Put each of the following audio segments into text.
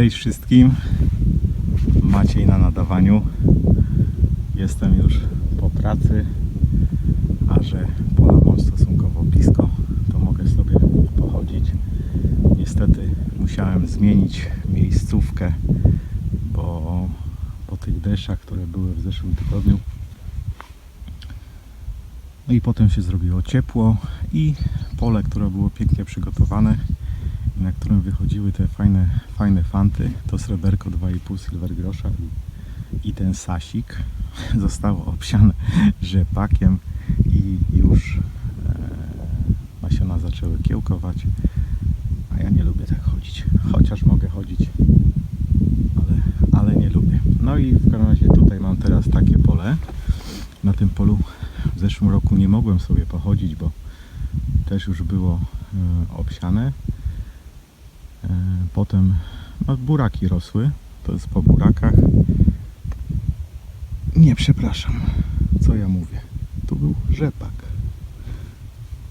Cześć wszystkim. Maciej na nadawaniu. Jestem już po pracy, a że pola mam stosunkowo blisko, to mogę sobie pochodzić. Niestety musiałem zmienić miejscówkę, bo po tych deszczach, które były w zeszłym tygodniu, no i potem się zrobiło ciepło i pole, które było pięknie przygotowane na którym wychodziły te fajne, fajne fanty, to sreberko 2,5 silver grosza i, i ten sasik zostało obsiane rzepakiem i już e, nasiona zaczęły kiełkować, a ja nie lubię tak chodzić, chociaż mogę chodzić, ale, ale nie lubię. No i w każdym razie tutaj mam teraz takie pole. Na tym polu w zeszłym roku nie mogłem sobie pochodzić, bo też już było e, obsiane. E, Potem no, buraki rosły. To jest po burakach. Nie, przepraszam. Co ja mówię? Tu był rzepak.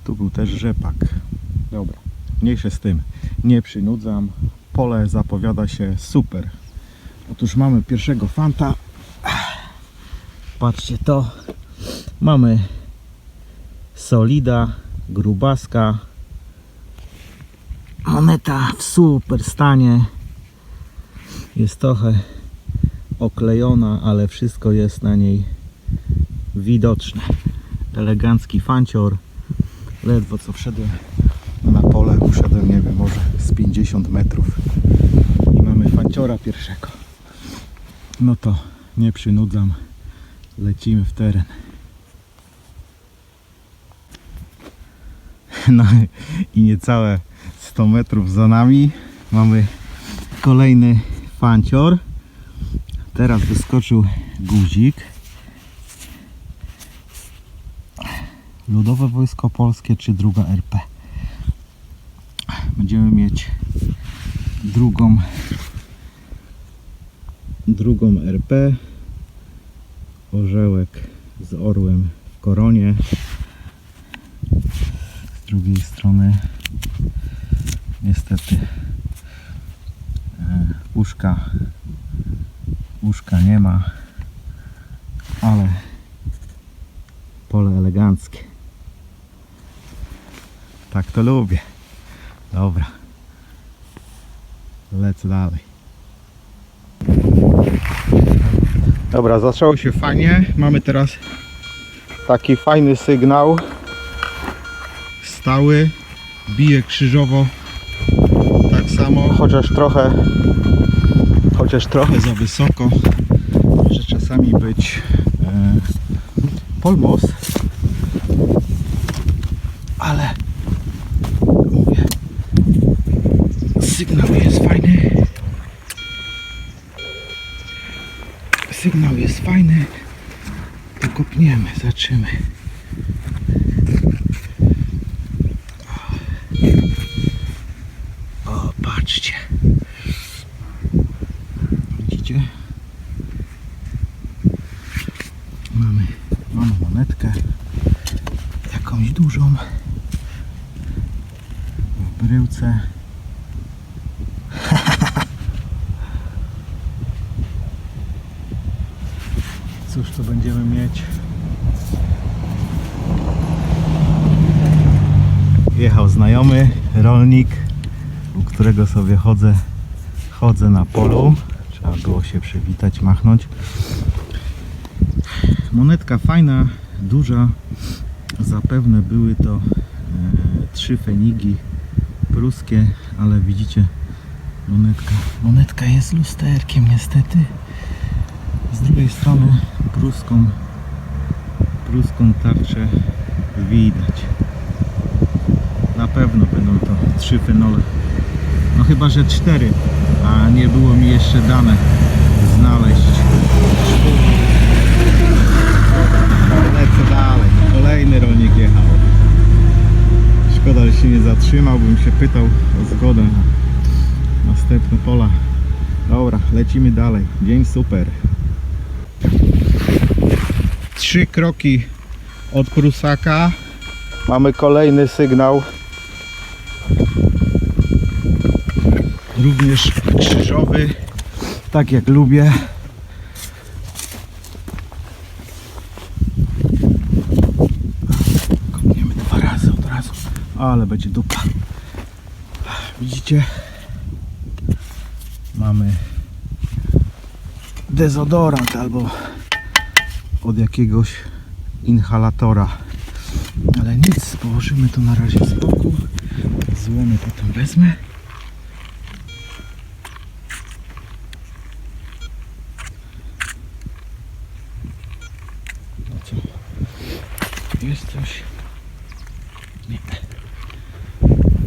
Tu był też rzepak. Dobra. Mniejsze z tym. Nie przynudzam. Pole zapowiada się super. Otóż mamy pierwszego fanta. Patrzcie to. Mamy solida, grubaska, moneta w super stanie. Jest trochę oklejona, ale wszystko jest na niej widoczne. Elegancki fancior. Ledwo co wszedłem na pole, uszedłem nie wiem, może z 50 metrów i mamy fanciora pierwszego. No to nie przynudzam, lecimy w teren. No i niecałe 100 metrów za nami mamy kolejny fancior. Teraz wyskoczył guzik. Ludowe Wojsko Polskie czy druga RP. Będziemy mieć drugą drugą RP. Orzełek z orłem w koronie. Z drugiej strony niestety. E, łóżka. Łóżka nie ma ale pole eleganckie. Tak to lubię. Dobra. Lecę dalej. Dobra zaczęło się fajnie. Mamy teraz taki fajny sygnał. Stały bije krzyżowo tak samo, chociaż trochę chociaż trochę za wysoko, że czasami być e, polmos, ale mówię, sygnał jest fajny. Sygnał jest fajny, to kopniemy, zaczymy. O, patrzcie. Widzicie? Mamy, mamy monetkę. Jakąś dużą. W bryłce. Cóż to będziemy mieć? Jechał znajomy rolnik, u którego sobie chodzę, chodzę na polu. Trzeba było się przywitać, machnąć. Monetka fajna, duża. Zapewne były to e, trzy fenigi pruskie, ale widzicie monetka. Monetka jest lusterkiem niestety. Z drugiej strony pruską, pruską tarczę widać. Na pewno będą to trzy fenole. No chyba, że cztery, a nie było mi jeszcze dane znaleźć. Lecę dalej. Kolejny rolnik jechał. Szkoda, że się nie zatrzymał, bym się pytał o zgodę na następne pola. Dobra, lecimy dalej. Dzień super. Trzy kroki od Prusaka. Mamy kolejny sygnał również krzyżowy, tak jak lubię. Kopniemy dwa razy od razu, ale będzie dupa. Widzicie? Mamy dezodorant albo od jakiegoś inhalatora. Ale nic, położymy to na razie z boku. Złomy potem wezmę. No co? Jest coś? Nie.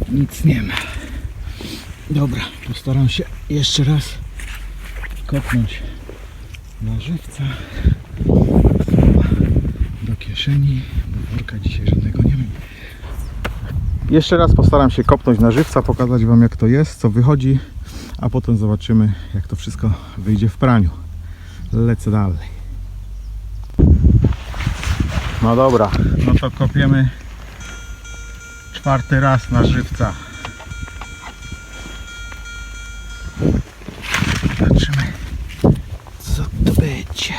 Nic nie ma. Dobra, postaram się jeszcze raz kopnąć na żywca do kieszeni, bo worka dzisiaj żadnego. Jeszcze raz postaram się kopnąć na żywca, pokazać Wam jak to jest, co wychodzi, a potem zobaczymy jak to wszystko wyjdzie w praniu. Lecę dalej. No dobra, no to kopiemy czwarty raz na żywca. Zobaczymy co to będzie.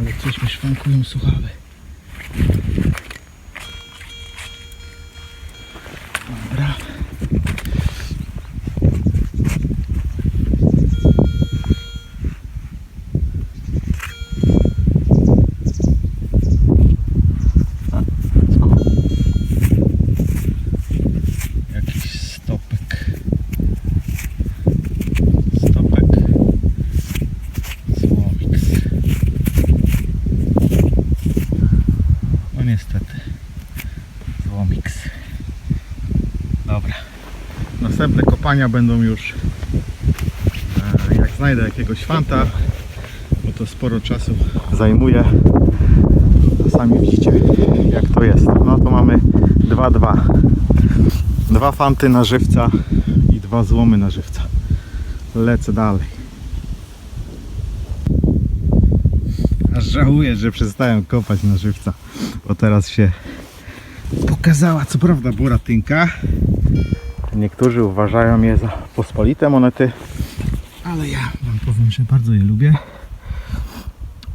Ale coś mi szwankują słuchawy. Dobra. A, co? Jakiś stopek. Stopek. Złomix. No niestety. Złomix. Dobra. Następne kopania będą już e, jak znajdę jakiegoś fanta, bo to sporo czasu zajmuje. Sami widzicie jak to jest. No to mamy 2-2. Dwa fanty na żywca i dwa złomy na żywca. Lecę dalej. Aż żałuję, że przestałem kopać na żywca, bo teraz się pokazała, co prawda buratynka. Niektórzy uważają je za pospolite monety, ale ja Wam powiem, że bardzo je lubię.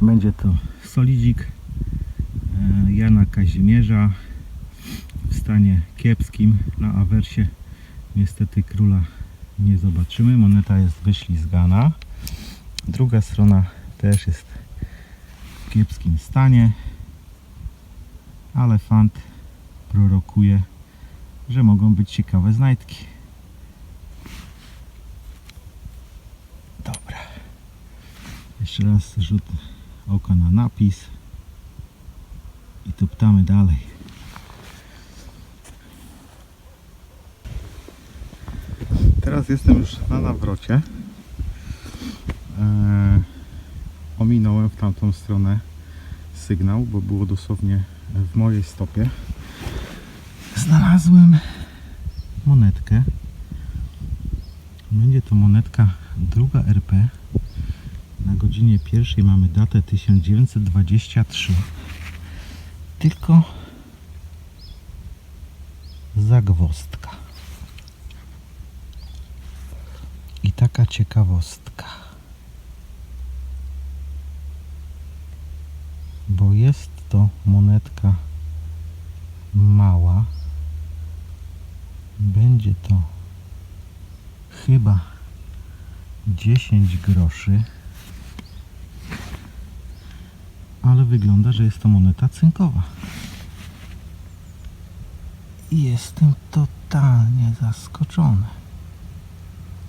Będzie to solidzik e, Jana Kazimierza w stanie kiepskim. Na awersie niestety króla nie zobaczymy. Moneta jest wyślizgana. Druga strona też jest w kiepskim stanie, ale fant prorokuje, że mogą być ciekawe znajdki. Dobra. Jeszcze raz rzut oka na napis i tu ptamy dalej. Teraz jestem już na nawrocie. Eee, ominąłem w tamtą stronę sygnał, bo było dosłownie w mojej stopie. Znalazłem monetkę. Będzie to monetka druga RP. Na godzinie pierwszej mamy datę 1923. Tylko zagwozdka. I taka ciekawostka. Bo jest to monetka mała. Będzie to chyba 10 groszy. Ale wygląda, że jest to moneta cynkowa. I jestem totalnie zaskoczony.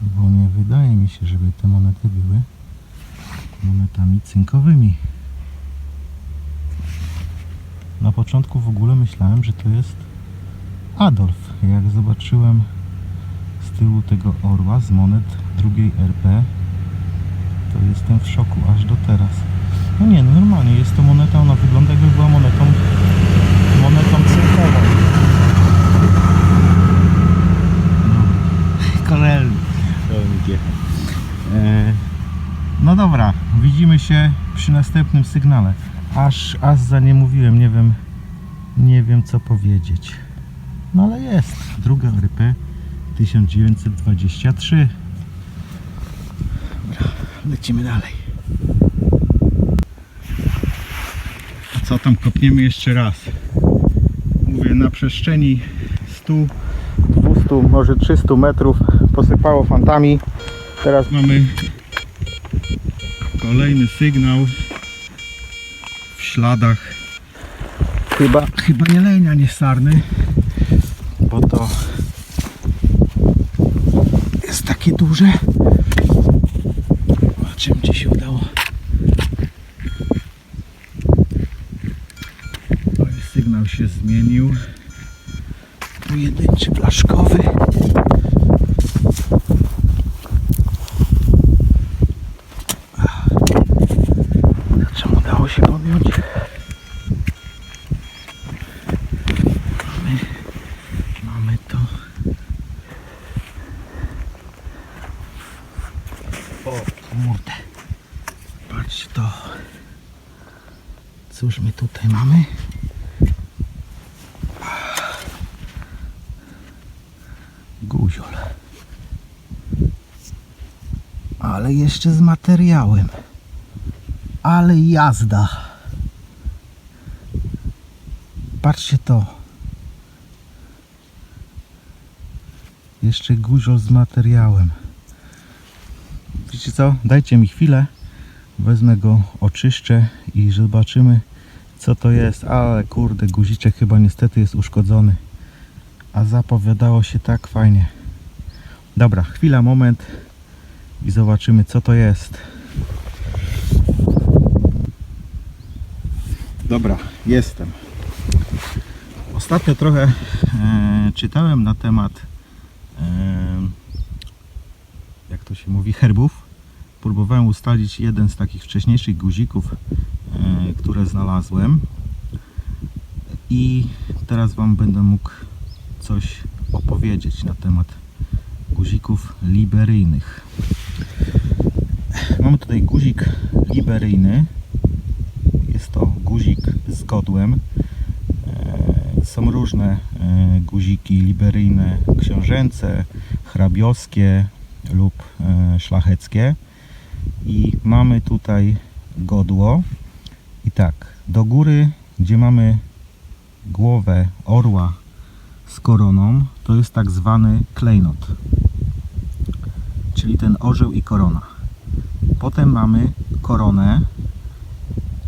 Bo nie wydaje mi się, żeby te monety były monetami cynkowymi. Na początku w ogóle myślałem, że to jest Adolf. Jak zobaczyłem z tyłu tego orła z monet drugiej RP, to jestem w szoku aż do teraz. No nie, no normalnie jest to moneta, ona wygląda jakby była monetą monetą cynkową. No. Korelny. E, no dobra, widzimy się przy następnym sygnale. Aż, aż za nie mówiłem, nie wiem, nie wiem co powiedzieć. No ale jest. Druga RP 1923. Dobra, lecimy dalej. A co tam kopniemy jeszcze raz? Mówię, na przestrzeni 100, 200, może 300 metrów posypało fantami. Teraz mamy kolejny sygnał w śladach. Chyba, chyba nie lenia, nie sarny, bo to jest takie duże. Zobaczymy, czy się udało. Oj, sygnał się zmienił. Pojedynczy blaszkowy. Czemu udało się podjąć? Mamy, mamy to. O kurde. Patrz to. Cóż my tutaj mamy? Guziol. Ale jeszcze z materiałem. Ale jazda. Patrzcie to. Jeszcze guziol z materiałem. Wiecie co? Dajcie mi chwilę. Wezmę go, oczyszczę i zobaczymy co to jest. Ale kurde, guziczek chyba niestety jest uszkodzony. A zapowiadało się tak fajnie. Dobra, chwila, moment i zobaczymy co to jest. Dobra, jestem. Ostatnio trochę e, czytałem na temat e, jak to się mówi, herbów. Próbowałem ustalić jeden z takich wcześniejszych guzików, które znalazłem. I teraz Wam będę mógł coś opowiedzieć na temat guzików liberyjnych. Mamy tutaj guzik liberyjny. Jest to guzik z godłem. E, Są różne e, guziki liberyjne, książęce, hrabioskie lub e, szlacheckie. I mamy tutaj godło. Tak, do góry, gdzie mamy głowę orła z koroną, to jest tak zwany klejnot, czyli ten orzeł i korona. Potem mamy koronę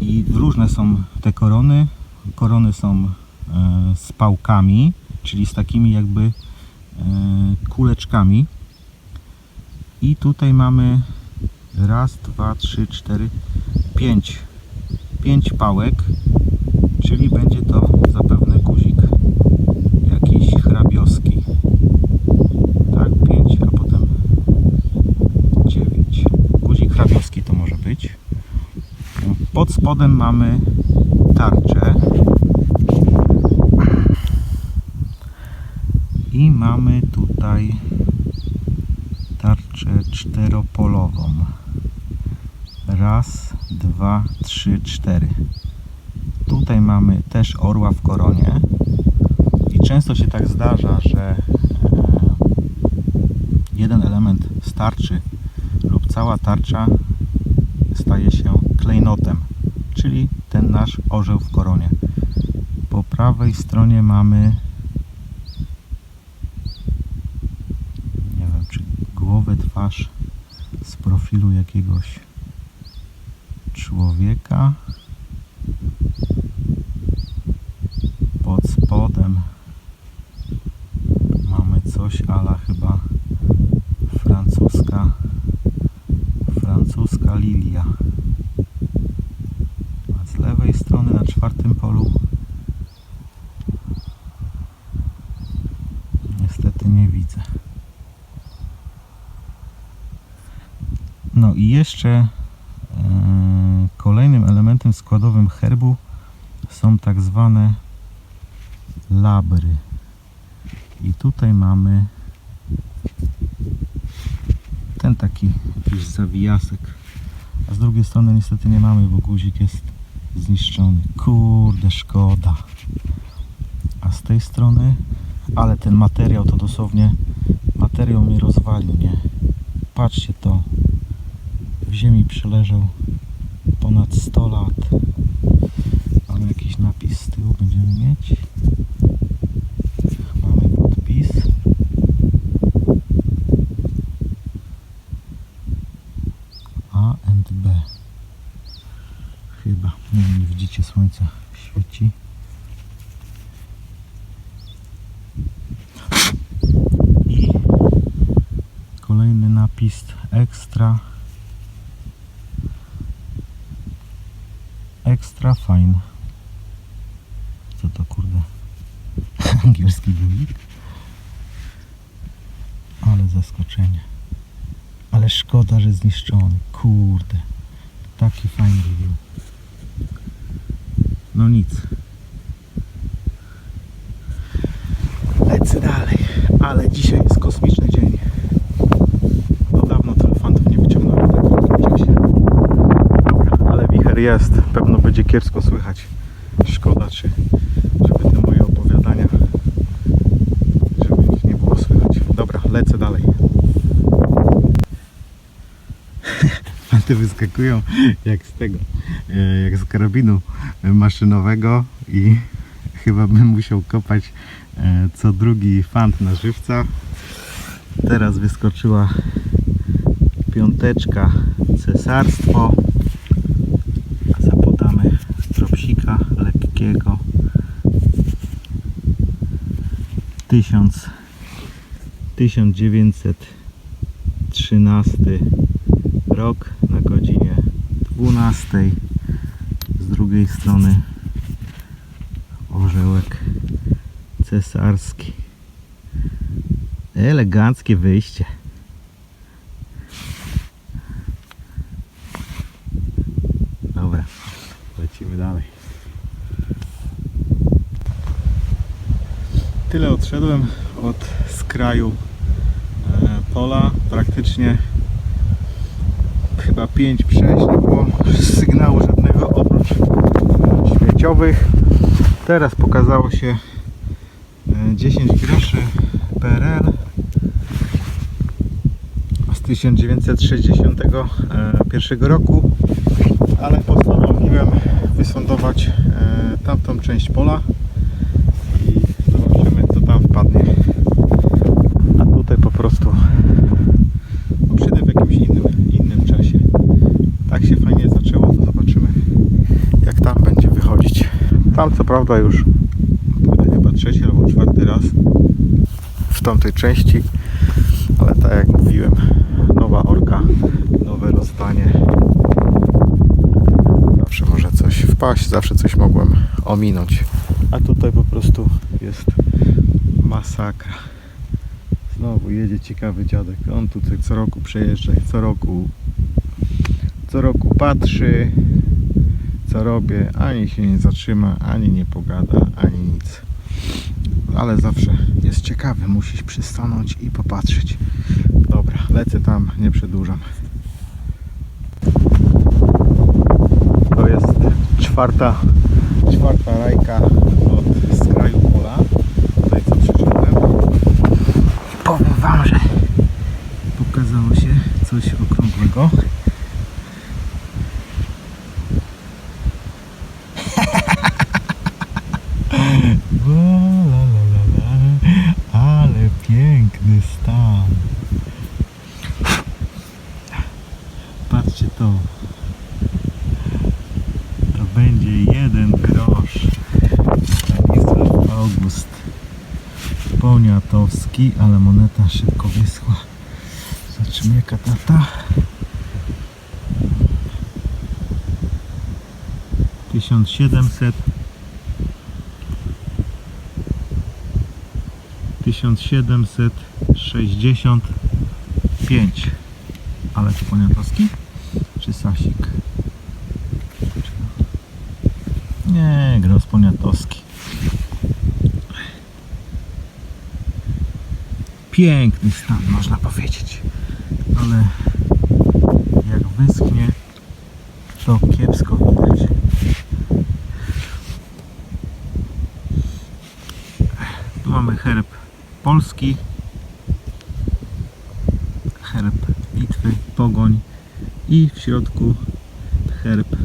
i różne są te korony. Korony są e, z pałkami, czyli z takimi jakby e, kuleczkami. I tutaj mamy raz, dwa, trzy, cztery, pięć. Pięć pałek, czyli będzie to zapewne guzik jakiś hrabioski. Tak, pięć, a potem dziewięć. Guzik hrabioski to może być. Pod spodem mamy tarczę. I mamy tutaj tarczę czteropolową. Raz, dwa, trzy, cztery. Tutaj mamy też orła w koronie. I często się tak zdarza, że e, jeden element z tarczy lub cała tarcza staje się klejnotem, czyli ten nasz orzeł w koronie. Po prawej stronie mamy nie wiem, czy głowę, twarz z profilu jakiegoś człowieka. Pod spodem mamy coś ala chyba francuska francuska lilia. A z lewej strony na czwartym polu niestety nie widzę. No i jeszcze elementem składowym herbu są tak zwane labry. I tutaj mamy zawijasek. A z drugiej strony niestety nie mamy, bo guzik jest zniszczony. Kurde, szkoda. A z tej strony, ale ten materiał to dosłownie, materiał mnie rozwalił, nie? Patrzcie to. W ziemi przeleżał ponad 100 lat. Mamy jakiś napis z tyłu, będziemy mieć. Mamy podpis. A and B. Chyba. Nie wiem, widzicie, słońce świeci. I kolejny napis ekstra. Co to kurde? Angielski guzik? Ale zaskoczenie. Ale szkoda, że zniszczony. Kurde. Taki fajny był. No nic. Lecę dalej. Ale dzisiaj jest kosmiczny dzień. No dawno telefantów nie wyciągnąłem. Dobra, ale wicher jest. Pewno będzie kiepsko słychać. Szkoda, czy żeby te moje opowiadania żeby ich nie było słychać. Dobra, lecę dalej. Fanty wyskakują jak z tego, e, jak z karabinu maszynowego i chyba bym musiał kopać e, co drugi fant na żywca. Teraz wyskoczyła piąteczka cesarstwo. 1000 1913 rok na godzinie 12 z drugiej strony orzełek cesarski. Eleganckie wyjście dobra lecimy dalej tyle odszedłem od skraju e, pola. Praktycznie chyba 5 przejść nie było sygnału żadnego oprócz e, śmieciowych. Teraz pokazało się e, 10 groszy PRL z 1961 roku ale postanowiłem wysądować e, tamtą część pola i zobaczymy co tam wpadnie a tutaj po prostu no, przyjdę w jakimś innym, innym czasie tak się fajnie zaczęło to zobaczymy jak tam będzie wychodzić prawda już chyba trzeci albo czwarty raz w tamtej części ale tak jak mówiłem nowa orka nowe rozstanie. Zawsze może coś wpaść zawsze coś mogłem ominąć. A tutaj po prostu jest masakra. Znowu jedzie ciekawy dziadek. On tutaj co roku przejeżdża co roku co roku patrzy co robię. Ani się nie zatrzyma, ani nie pogada, ani nic. Ale zawsze jest ciekawy. Musisz przystanąć i popatrzeć. Dobra, lecę tam, nie przedłużam. To jest czwarta, czwarta rajka od skraju pola. Tutaj co przyszedłem. Powiem Wam, że pokazało się coś okrągłego. Wa, la, la, la, la. Ale piękny stan. Patrzcie to. To będzie jeden grosz. Stanisław August. Poniatowski, ale moneta szybko wyschła. Zobaczymy jaka data. 1700 1765 Ale to Poniatowski? Czy Sasik? Nie, Gros Poniatowski Piękny stan, można powiedzieć. Ale wyschnie, to kiepsko widać. Tu mamy herb polski, herb Litwy, Pogoń i w środku herb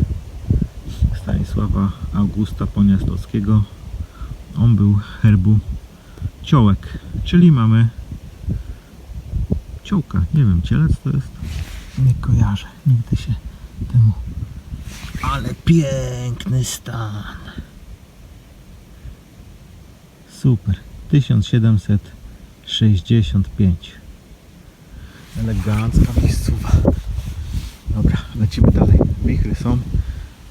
Stanisława Augusta Poniastowskiego. On był herbu ciołek, czyli mamy. Nie wiem, cielec to jest? Nie kojarzę, nigdy się temu. Ale piękny stan. Super. 1765. Elegancka miejscowa. Dobra, lecimy dalej. Wichry są.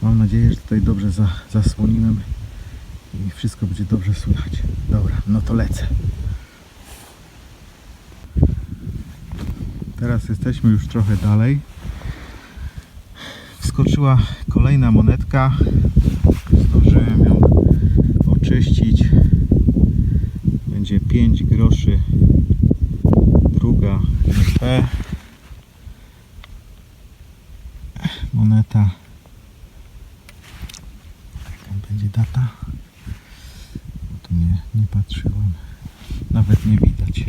Mam nadzieję, że tutaj dobrze za, zasłoniłem i wszystko będzie dobrze słychać. Dobra, no to lecę. Teraz jesteśmy już trochę dalej. Wskoczyła kolejna monetka. Zdążyłem ją oczyścić. Będzie 5 groszy. Druga NP. Moneta. Jaka będzie data? Bo tu nie, nie patrzyłem. Nawet nie widać.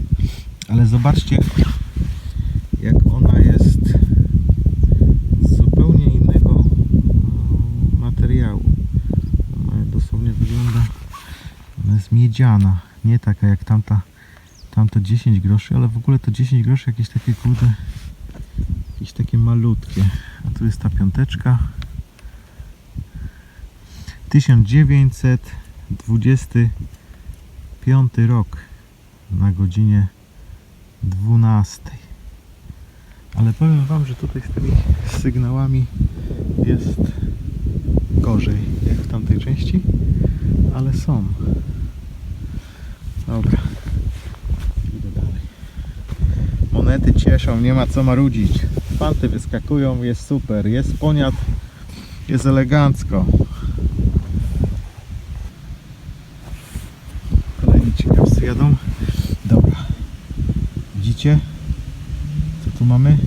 Ale zobaczcie, jak ona jest z zupełnie innego e, materiału. Ona dosłownie wygląda, ona jest miedziana, nie taka jak tamta, tamte 10 groszy, ale w ogóle to 10 groszy jakieś takie kurde, jakieś takie malutkie. A tu jest ta piąteczka. 1925 rok na godzinie 12. Ale powiem Wam, że tutaj z tymi sygnałami jest gorzej jak w tamtej części, ale są. Dobra, idę dalej. Monety cieszą, nie ma co marudzić. Fanty wyskakują, jest super, jest poniat, jest elegancko. Kolejni ciekawcy jadą. Dobra. Widzicie? Co tu mamy?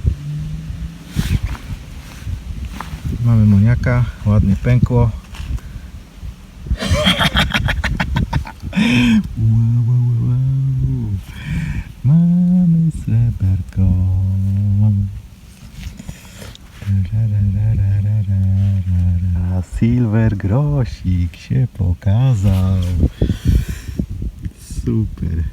Mamy moniaka, ładnie pękło. Silver grosik się pokazał. Super.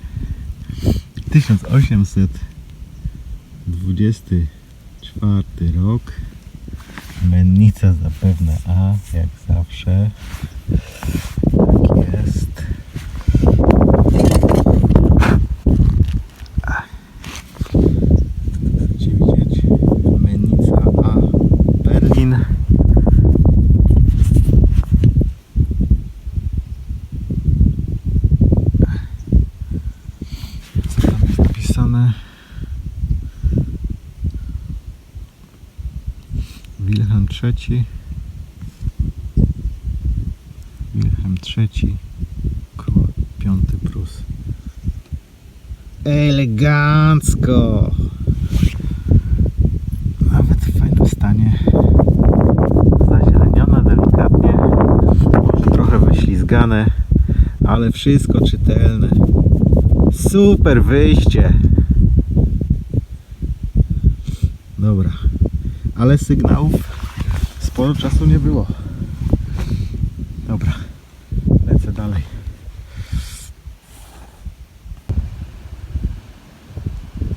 1824 rok. Mennica zapewne A, jak zawsze. Tak jest. Ach. Chcecie widzieć? Mennica A, Berlin. Co tam jest napisane? Wilhelm III. Wilhelm III. Król piąty Prus. Elegancko! Nawet w fajnym stanie. Zazielenione delikatnie. Może trochę wyślizgane, ale wszystko czytelne. Super wyjście. Dobra. Ale sygnałów sporo czasu nie było. Dobra. Lecę dalej.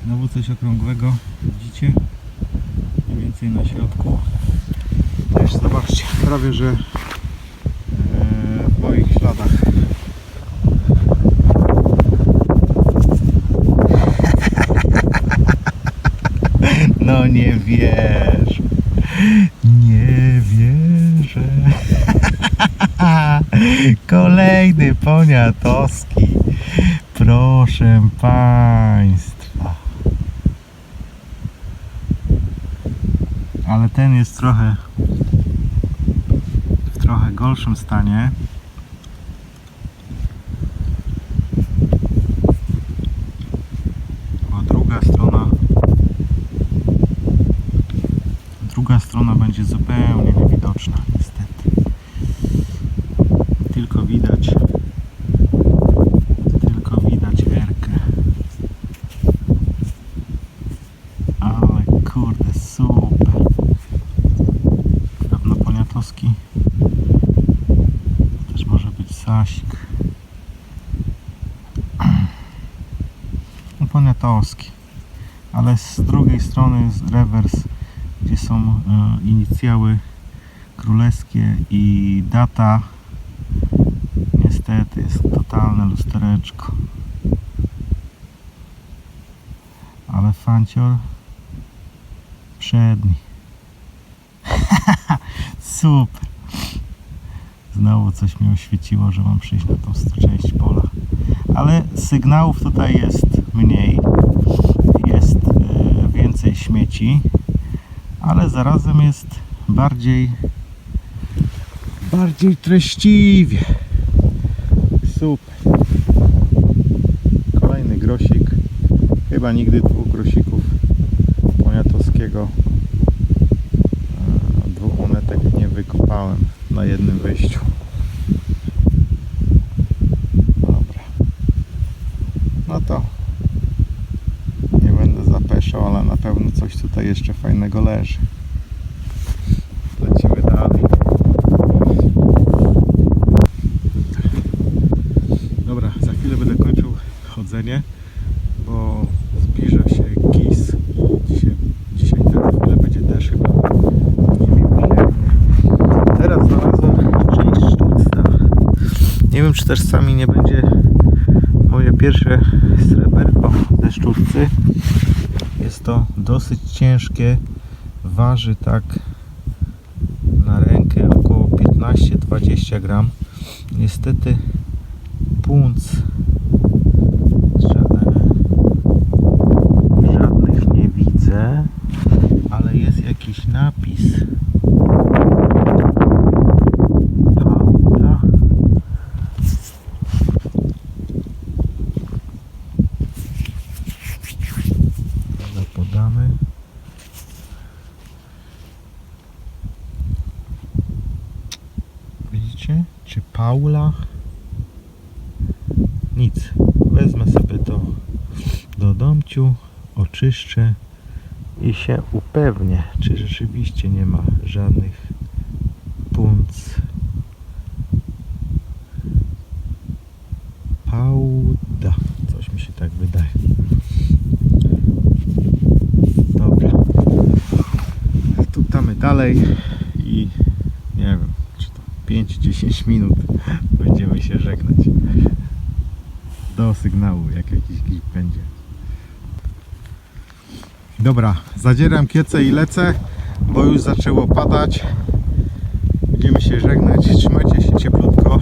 Znowu coś okrągłego. Widzicie? Mniej więcej na środku. Też zobaczcie, prawie że e, w moich śladach. No nie wiesz. Nie wierzę. Kolejny poniatowski. Proszę Państwa. Ale ten jest trochę w trochę gorszym stanie. Bo druga strona druga strona będzie zupełnie niewidoczna, niestety. Tylko widać, tylko widać Erkę. Ale kurde, super. Pewno poniatowski. Też Sasik. No poniatowski. Ale z drugiej strony jest rewers, gdzie są e, inicjały królewskie i data. Niestety jest totalne lustereczko. Ale fancior przedni. Super. Znowu coś mi oświeciło, że mam przyjść na tą część pola. Ale sygnałów tutaj jest mniej. Jest e, więcej śmieci, ale zarazem jest bardziej bardziej treściwie. Super. Kolejny grosik. Chyba nigdy dwóch grosików poniatowskiego e, dwóch monetek nie wykopałem na jednym wyjściu. Dobra. No to nie będę zapeszał, ale na pewno coś tutaj jeszcze fajnego leży. Lecimy dalej. Dobra, za chwilę będę kończył chodzenie, bo zbliża się gis. Dzisiaj, dzisiaj teraz chwilę będzie też chyba niemiłosiernie. Teraz znalazłem część sztuczna. Nie wiem, czy też sami nie będzie moje pierwsze sreberko ze szczurcy. Jest to dosyć ciężkie. Waży tak na rękę około 15-20 gram. Niestety punc ża- żadnych nie widzę, ale jest jakiś napis. Prawda? Dobra, podamy. Widzicie? Czy Paula? Nic. Wezmę sobie to do domciu, oczyszczę i się upewnię, czy rzeczywiście nie ma żadnych punc. Pauda. Coś mi się tak wydaje. Dobra. Tutamy dalej i nie wiem, czy to 5-10 minut będziemy się żegnać do sygnału, jak jakiś będzie. Dobra, zadzieram kiece i lecę, bo już zaczęło padać. Będziemy się żegnać. Trzymajcie się cieplutko.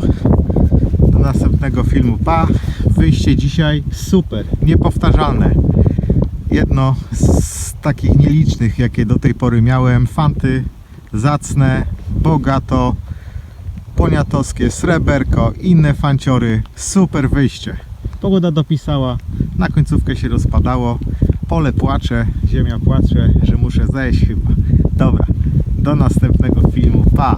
Do następnego filmu. Pa! Wyjście dzisiaj super, niepowtarzalne. Jedno z takich nielicznych, jakie do tej pory miałem. Fanty zacne, bogato, poniatowskie, sreberko, inne fanciory. Super wyjście. Pogoda dopisała, na końcówkę się rozpadało. Pole płacze, ziemia płacze, że muszę zejść chyba. Dobra, do następnego filmu. Pa!